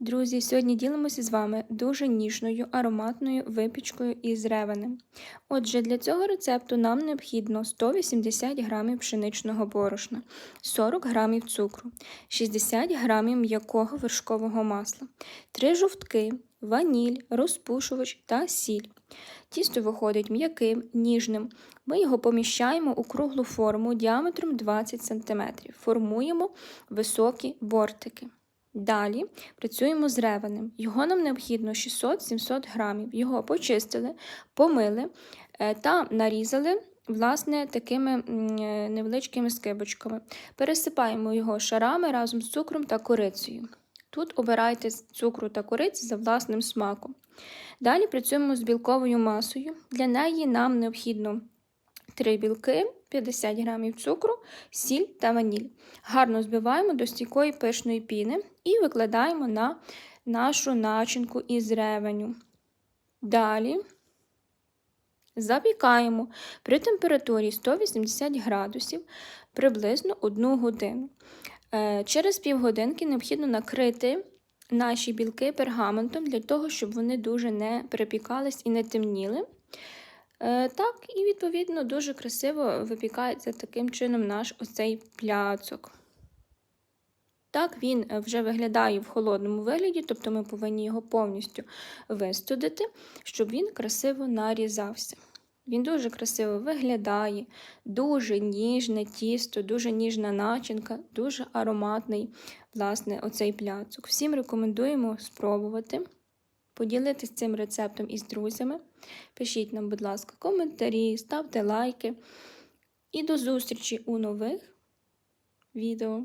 Друзі, сьогодні ділимося з вами дуже ніжною ароматною випічкою із ревенем. Отже, для цього рецепту нам необхідно 180 г пшеничного борошна, 40 г цукру, 60 г м'якого вершкового масла, 3 жовтки, ваніль, розпушувач та сіль. Тісто виходить м'яким, ніжним. Ми його поміщаємо у круглу форму діаметром 20 см, формуємо високі бортики. Далі працюємо з ревенем. Його нам необхідно 600-700 грамів. Його почистили, помили е, та нарізали власне, такими е, невеличкими скибочками. Пересипаємо його шарами разом з цукром та корицею. Тут обирайте цукру та кориці за власним смаком. Далі працюємо з білковою масою. Для неї нам необхідно 3 білки, 50 г цукру, сіль та ваніль. Гарно збиваємо до стійкої пишної піни і викладаємо на нашу начинку із ревеню. Далі запікаємо при температурі 180 градусів приблизно 1 годину. Е, Через півгодинки необхідно накрити наші білки пергаментом для того, щоб вони дуже не перепікались і не темніли. Е, Так, і відповідно дуже красиво випікається таким чином наш оцей пляцок. Так, він е, вже виглядає в холодному вигляді, тобто ми повинні його повністю вистудити, щоб він красиво нарізався. Він дуже красиво виглядає, дуже ніжне тісто, дуже ніжна начинка, дуже ароматний, власне, оцей пляцок. Всім рекомендуємо спробувати поділитися цим рецептом із друзями. Пишіть нам, будь ласка, коментарі, ставте лайки. І до зустрічі у нових відео.